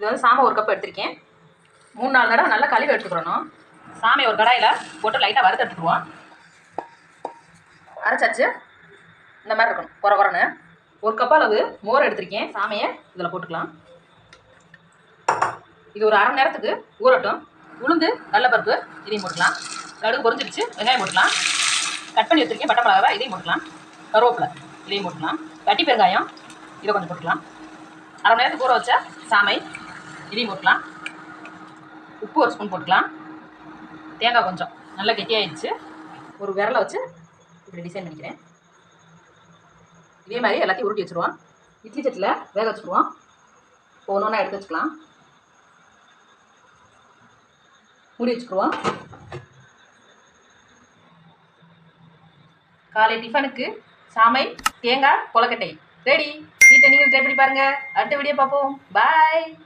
இது வந்து சாமை ஒரு கப் எடுத்திருக்கேன். மூணு நாலு தடவை நல்லா கழுவி எடுத்துக்கிறணும் சாமை ஒரு கடாயில் போட்டு லைட்டாக வறுத்து எடுத்துக்குவோம். அரைச்சாச்சு. இந்த மாதிரி இருக்கணும். குறை குறைன்னு ஒரு கப் அளவு மோர் எடுத்திருக்கேன். சாமையை இதில் போட்டுக்கலாம். இது ஒரு அரை மணி நேரத்துக்கு ஊறட்டும். உளுந்து கடலப்பருப்பு இதையும் போட்டுக்கலாம். கடுகு பொரிஞ்சிருச்சு வெங்காயம் போட்டுக்கலாம். கட் பண்ணி வச்சுருக்கேன். பட்டை மிளகாவை இதையும் போட்டுக்கலாம். கருவேப்பிலை இதையும் போட்டுக்கலாம். வட்டி பெருங்காயம் இதை கொஞ்சம் போட்டுக்கலாம். அரை மணி நேரத்துக்கு ஊற வச்சா சாமை இதையும் போட்டுக்கலாம். உப்பு ஒரு ஸ்பூன் போட்டுக்கலாம். தேங்காய் கொஞ்சம். நல்லா கெட்டியாகிடுச்சு ஒரு விரலை வச்சு இப்படி டிசைன் பண்ணிக்கிறேன். இதே மாதிரி எல்லாத்தையும் உருட்டி வச்சுருவோம். இட்லி சட்டியில் வேக வச்சுருவோம். ஒன்று ஒன்றா எடுத்து வச்சுக்கலாம். மூடி வச்சுக்குருவோம். காலை டிஃபனுக்கு சாமை தேங்காய் கொலக்கட்டை ரெடி வீட்டை நீங்கள் ட்ரை பண்ணி பாருங்கள் அடுத்த வீடியோ பார்ப்போம். பாய்